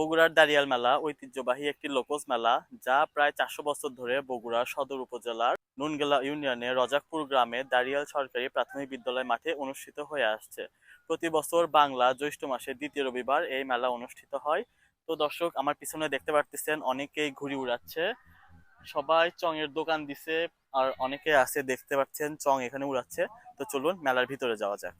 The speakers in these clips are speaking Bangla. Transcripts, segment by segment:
বগুড়ার দাঁড়িয়াল মেলা, ঐতিহ্যবাহী একটি লোকজ মেলা, যা প্রায় চারশো বছর ধরে বগুড়া সদর উপজেলার নুনগেলা ইউনিয়নের রজাকপুর গ্রামে দাঁড়িয়াল সরকারি প্রাথমিক বিদ্যালয় মাঠে অনুষ্ঠিত হয়ে আসছে। প্রতি বছর বাংলা জ্যৈষ্ঠ মাসের দ্বিতীয় রবিবার এই মেলা অনুষ্ঠিত হয়। তো দর্শক, আমার পিছনে দেখতে পারতেছেন, অনেকেই ঘুড়ি উড়াচ্ছে। সবাই চঙের দোকান দিছে, আর অনেকে আছে দেখতে পাচ্ছেন, চং এখানে উড়াচ্ছে। তো চলুন, মেলার ভিতরে যাওয়া যাক।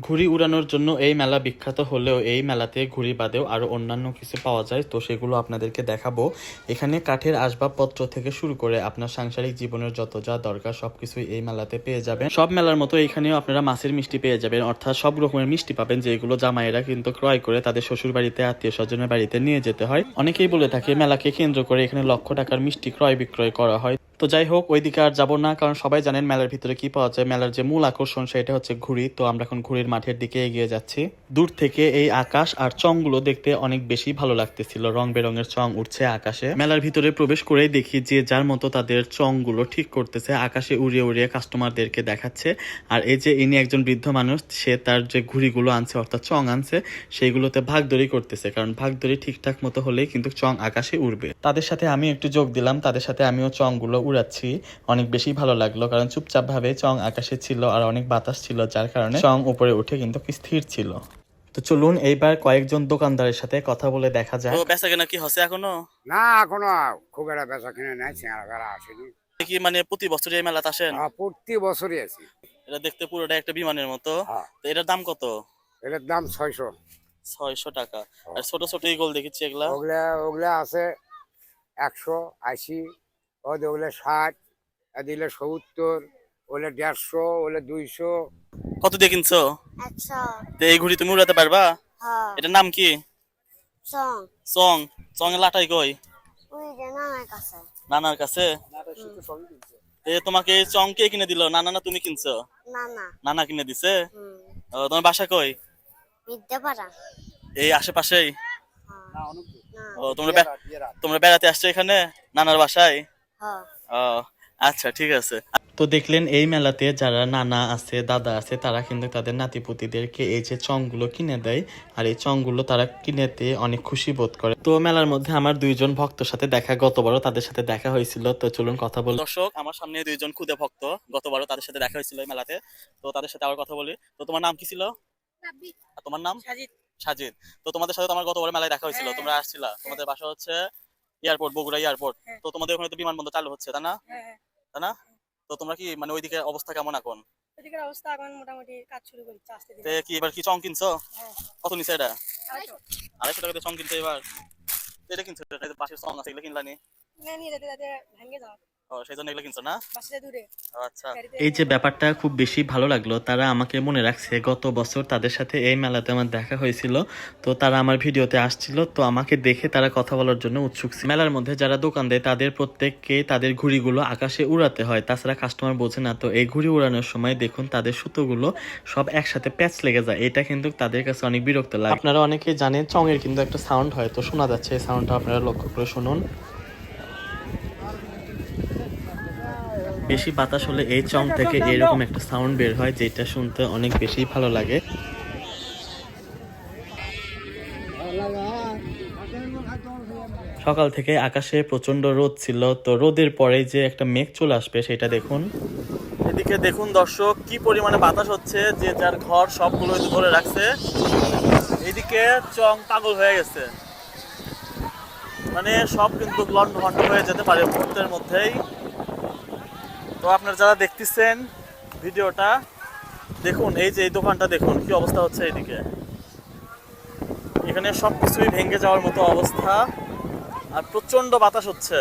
ঘুড়ি উড়ানোর জন্য এই মেলা বিখ্যাত হলেও এই মেলাতে ঘুড়ি বাদেও আরও অন্যান্য কিছু পাওয়া যায়। তো সেগুলো আপনাদেরকে দেখাবো। এখানে কাঠের আসবাবপত্র থেকে শুরু করে আপনার সাংসারিক জীবনের যত যা দরকার সবকিছুই এই মেলাতে পেয়ে যাবেন। সব মেলার মতো এখানেও আপনারা মাছের মিষ্টি পেয়ে যাবেন। অর্থাৎ সব রকমের মিষ্টি পাবেন যেগুলো জামাইয়েরা কিন্তু ক্রয় করে তাদের শ্বশুর বাড়িতে আত্মীয় স্বজনের বাড়িতে নিয়ে যেতে হয়। অনেকেই বলে থাকে, মেলাকে কেন্দ্র করে এখানে লক্ষ টাকার মিষ্টি ক্রয় বিক্রয় করা হয়। তো যাই হোক, ওইদিকে আর যাব না, কারণ সবাই জানেন মেলার ভিতরে কি পাওয়া যায়। মেলার যে মূল আকর্ষণ সেটা হচ্ছে ঘুড়ি, তো আমরা এখন ঘুড়ির মাঠের দিকে এগিয়ে যাচ্ছি। দূর থেকে এই আকাশ আর চংগুলো দেখতে অনেক বেশি ভালো লাগতেছিল। রং বেরঙের চং উঠছে আকাশে। মেলার ভিতরে প্রবেশ করেই দেখি যে যার মতো তাদের চংগুলো ঠিক করতেছে। আকাশে উড়িয়ে উড়িয়ে কাস্টমারদেরকে দেখাচ্ছে। আর এই যে ইনি একজন বৃদ্ধ মানুষ, সে তার যে ঘুড়িগুলো আনছে, অর্থাৎ চং আনছে, সেইগুলোতে ভাগদড়ি করতেছে। কারণ ভাগদড়ি ঠিকঠাক মতো হলেই কিন্তু চং আকাশে উড়বে। তাদের সাথে আমি একটু যোগ দিলাম। তাদের সাথে আমিও চংগুলো উড়াচ্ছি অনেক বেশি ভালো লাগল। কারণ চুপচাপ ভাবে চং আকাশে ছিল আর অনেক বাতাস ছিল যার কারণে চং উপরে উঠে কিন্তু স্থির ছিল। তো চলুন এইবার কয়েকজন দোকানদারের সাথে কথা বলে দেখা যায় বেচা কেনা কি হচ্ছে এখনও? না এখনও খুব একটা বেচা কিনে নাই চেঁড়া বেড়া আসেনি। কি মানে প্রতি বছরই এই মেলাতে আসেন? আহ, প্রতি বছরই আছি এটা দেখতে পুরোটা একটা বিমানের মতো। হ্যাঁ। তো এটার দাম কত? এটার দাম ছয়শো। ছয়শো টাকা। আর ছোট ছোট ইগল দেখেছি এগুলা। ওগুলা ওগুলা আছে একশো আশি ও ওগুলো ষাট দিলে সত্তর ওগুলো দেড়শো ওগুলো দুইশো। কত দিয়ে কিনছো? আচ্ছা তো এই ঘুড়ি তুমি উড়াতে পারবা? হ্যাঁ। এটার নাম কি? সং চং। চং এর লাটাই কই? নানার কাছে। এ তোমাকে এই চং কে কিনে দিল? নানা না তুমি কিনছো? নানা। নানা কিনে দিছে? ও, তোমার বাসা কই? এই আশেপাশেই? হ্যাঁ। ও তোমরা তোমরা বেড়াতে আসছো এখানে? নানার বাসায়? আচ্ছা ঠিক আছে। তো দেখলেন এই মেলাতে যারা নানা আছে দাদা আছে তারা কিন্তু তাদের নাতিপুতিদেরকে এই যে চংগুলো কিনে দেয়। আর এই চংগুলো তারা কিনেতে অনেক খুশি বোধ করে। তো মেলার মধ্যে আমার দুইজন ভক্তর সাথে দেখা গতবারও তাদের সাথে দেখা হয়েছিল। তো চলুন কথা বলি। দর্শক আমার সামনে দুইজন খুদে ভক্ত গতবারও তাদের সাথে দেখা হয়েছিল এই মেলাতে। তো তাদের সাথে আবার কথা বলি। তো তোমার নাম কি ছিল? তোমার নাম? সাজিদ। সাজিদ। তো তোমাদের সাথে তো আমার গতবার মেলায় দেখা হয়েছিল। তোমরা আসছিলা। তোমাদের বাসা হচ্ছে এয়ারপোর্ট বগুড়া এয়ারপোর্ট। তো তোমাদের ওখানে তো বিমানবন্দর চালু হচ্ছে তাই না? হ্যাঁ, তাই না? তো তোমরা কি মানে ওইদিকে অবস্থা কেমন এখন? অবস্থা এখন মোটামুটি কাজ শুরু করেছে আস্তে ধীরে। কি এবার কি চং কিনছো? হ্যাঁ। কত নিছে এটা? আড়াইশো। আড়াইশো টাকা দিয়ে চং কিনছো এবার। এটা কিনছো? এটা পাশের চং আছে এগুলো কিনলানি নিয়ে নিয়ে যেতে যেতে ভেঙে যাও আচ্ছা। এই যে ব্যাপারটা খুব বেশি ভালো লাগল তারা আমাকে মনে রাখছে গত বছর তাদের সাথে এই মেলাতে আমার দেখা হয়েছিল তো তারা আমার ভিডিওতে আসছিল তো আমাকে দেখে তারা কথা বলার জন্য উৎসুক ছিল। মেলার মধ্যে যারা দোকান দেয় তাদের প্রত্যেককে তাদের ঘুড়িগুলো আকাশে উড়াতে হয় তাছাড়া কাস্টমার বোঝে না তো এই ঘুড়ি উড়ানোর সময় দেখুন তাদের সুতোগুলো সব একসাথে প্যাচ লেগে যায় এটা কিন্তু তাদের কাছে অনেক বিরক্ত লাগে। আপনারা অনেকে জানেন চঙের কিন্তু একটা সাউন্ড হয় তো শোনা যাচ্ছে এই সাউন্ডটা আপনারা লক্ষ্য করে শুনুন। বেশি বাতাস হলে এই চং থেকে এরকম একটা সাউন্ড বের হয়, যেটা শুনতে অনেক বেশি ভালো লাগে। সকাল থেকে আকাশে প্রচণ্ড রোদ ছিল, তো রোদের পরে যে একটা মেঘ চলে আসবে, সেটা দেখুন। এদিকে দেখুন দর্শক, কি পরিমাণে বাতাস হচ্ছে, যে যার ঘর সবগুলো ধরে রাখছে। এদিকে চং পাগল হয়ে গেছে। মানে সব কিন্তু লন্ড হয়ে যেতে পারে মুহূর্তের মধ্যেই। তো আপনারা যারা দেখতেছেন ভিডিওটা, দেখুন, এই যে এই দোকানটা দেখুন, কি অবস্থা হচ্ছে এইদিকে এখানে সব কিছুই ভেঙে যাওয়ার মতো অবস্থা, আর প্রচণ্ড বাতাস হচ্ছে।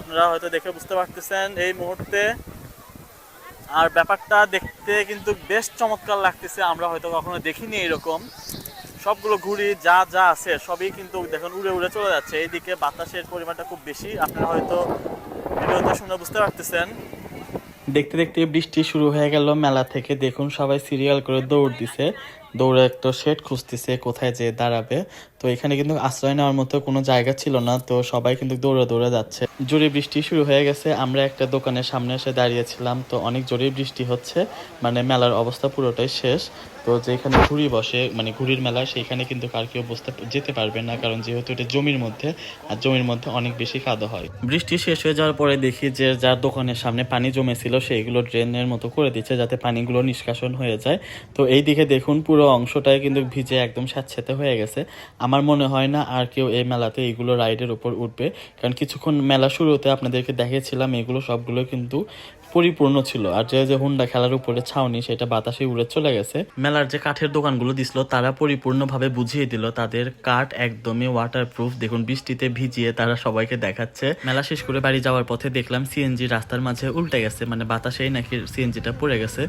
আপনারা হয়তো দেখে বুঝতে পারতেছেন এই মুহূর্তে। আর ব্যাপারটা দেখতে কিন্তু বেশ চমৎকার লাগতেছে, আমরা হয়তো কখনো দেখিনি এরকম। সবগুলো ঘুড়ি, যা যা আছে, সবই কিন্তু দেখুন উড়ে উড়ে চলে যাচ্ছে। এইদিকে বাতাসের পরিমাণটা খুব বেশি, আপনারা হয়তো ভিডিওতে শুনে বুঝতে পারতেছেন। দেখতে দেখতে বৃষ্টি শুরু হয়ে গেল মেলা থেকে। দেখুন সবাই সিরিয়াল করে দৌড় দিছে। দৌড়ে একটা শেড খুঁজতেছে, কোথায় যে দাঁড়াবে। তো এখানে কিন্তু আশ্রয় নেওয়ার মতো কোনো জায়গা ছিল না, তো সবাই কিন্তু দৌড়ে দৌড়ে যাচ্ছে। জোরে বৃষ্টি শুরু হয়ে গেছে, আমরা একটা দোকানের সামনে এসে দাঁড়িয়েছিলাম, তো অনেক জোরে বৃষ্টি হচ্ছে মানে মেলার অবস্থা পুরোটাই শেষ। তো যেখানে ঘুড়ি বসে মানে ঘুড়ির মেলা সেইখানে কিন্তু কার কেউ বসতে যেতে পারবে না, কারণ যেহেতু এটা জমির মধ্যে, আর জমির মধ্যে অনেক বেশি কাদা হয়। বৃষ্টি শেষ হয়ে যাওয়ার পরে দেখি যে যার দোকানের সামনে পানি জমেছিল সেইগুলো ড্রেনের মতো করে দিচ্ছে, যাতে পানিগুলো নিষ্কাশন হয়ে যায়। তো এই দিকে দেখুন পুরো অংশটাই কিন্তু ভিজে একদম স্যাঁতস্যাঁতে হয়ে গেছে। আমার মনে হয় না আর কেউ এই মেলাতে এইগুলো রাইডের উপর উঠবে। কারণ কিছুক্ষণ মেলা শুরুতে আপনাদেরকে দেখেছিলাম এগুলো সবগুলো কিন্তু পরিপূর্ণ ছিল। আর যে যে হুন্ডা খেলার উপরে ছাউনি, সেটা বাতাসে উড়ে চলে গেছে। মেলার যে কাঠের দোকানগুলো দিছিল, তারা পরিপূর্ণভাবে বুঝিয়ে দিল, তাদের কাঠ একদমই ওয়াটারপ্রুফ দেখুন, বৃষ্টিতে ভিজিয়ে তারা সবাইকে দেখাচ্ছে। মেলা শেষ করে বাড়ি যাওয়ার পথে দেখলাম সিএনজি রাস্তার মাঝে উল্টে গেছে মানে বাতাসেই নাকি সিএনজিটা পড়ে গেছে।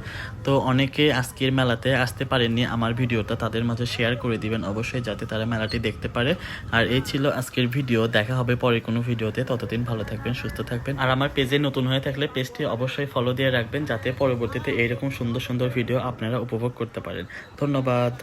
তো অনেকে আজকের মেলাতে আসতে পারেননি, আমার ভিডিওটা তাদের মাঝে শেয়ার করে দিবেন অবশ্যই, যাতে তারা মেলাটি দেখতে পারে। আর এই ছিল আজকের ভিডিও, দেখা হবে পরে কোনো ভিডিওতে। ততদিন ভালো থাকবেন, সুস্থ থাকবেন। আর আমার পেজে নতুন হয়ে থাকলে পেজটি অবশ্যই ফলো দিয়ে রাখবেন যাতে পরবর্তীতে এইরকম সুন্দর সুন্দর ভিডিও আপনারা উপভোগ করতে পারেন। ধন্যবাদ।